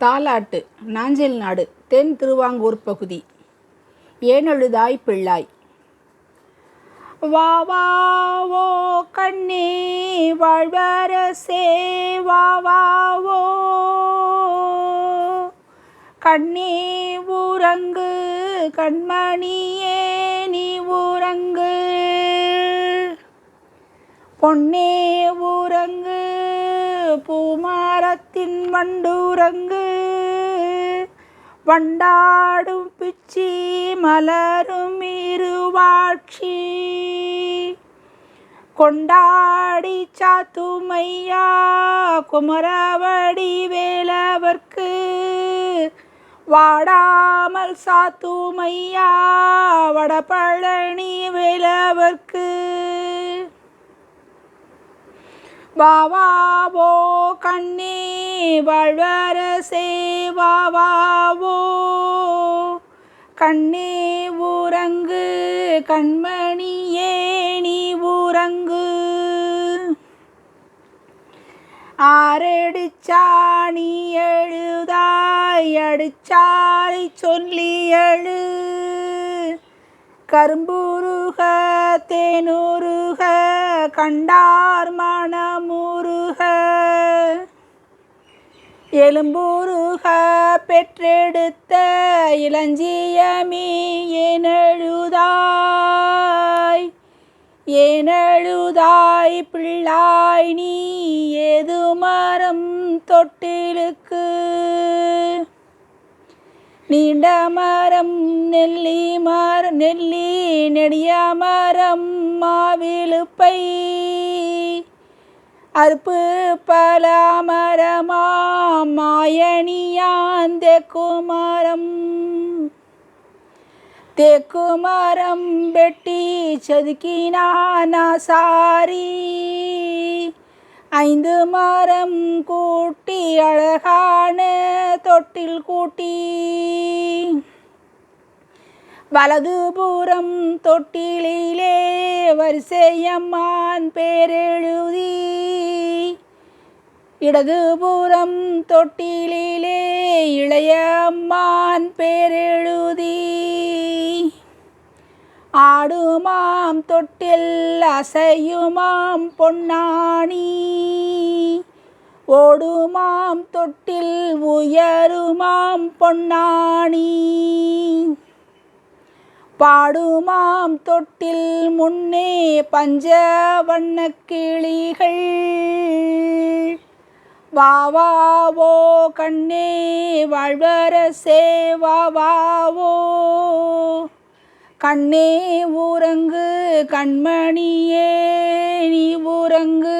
தாலாட்டு நாஞ்சில் நாடு தென் திருவாங்கூர் பகுதி. ஏனெழுதாய் பிள்ளாய். வா வா ஓ கண்ணே வாழ்வரசே வா வா ஓ கண்ணே ஊரங்கு கண்மணியே நீ ஊரங்கு. பொன்னே ஊரங்கு பூமாரத்தின் வண்டூரங்கு. வண்டாடும் பிச்சி மலரும் இருவாட்சி. கொண்டாடி சாத்துமையா குமரவடி வேலவர்க்கு. வாடாமல் சாத்துமையா வடபழனி வேலவர்க்கு. வாவாவோ கண்ணே வாழ்வரசே வாவாவோ. கண்ணே ஊரங்கு கண்மணியே நீ ஊரங்கு. ஆரடிச்சாணி எழுதாய் அடிச்சாலை சொல்லி எழு. கரும்புருக தேனுருக கண்டார் மணமுருக. எலும்புருக பெற்றெடுத்த இளஞ்சியமி ஏனெழுதாய்? ஏனழுதாய் பிள்ளாய் நீ ஏது மரம் தொட்டிலுக்கு? நீண்ட மரம் நெல்லி மரம் நெல்லி நெடிய மரம் மாவிழுப்பை அற்பு பல மரமாம் மாயணியான் தெக்குமரம் தெக்குமரம் வெட்டி செதுக்கினான் சாரி ஐந்து மரம் கூட்டி அழகான தொட்டில் கூட்டி. வலதுபுறம் தொட்டிலே வரிசையம்மான் பேரெழுதி. இடதுபுறம் தொட்டிலே இளையம்மான் பேரெழுதி. ஆடுமாம் தொட்டில் அசையுமாம் பொன்னாணி. ஓடுமாம் தொட்டில் உயருமாம் பொன்னாணி. பாடுமாம் தொட்டில் முன்னே பஞ்ச வண்ணக் கிளிகள் வாவாவோ கண்ணே வாழ்வரசே வாவாவோ கண்ணே உறங்கு கண்மணியே நீ உறங்கு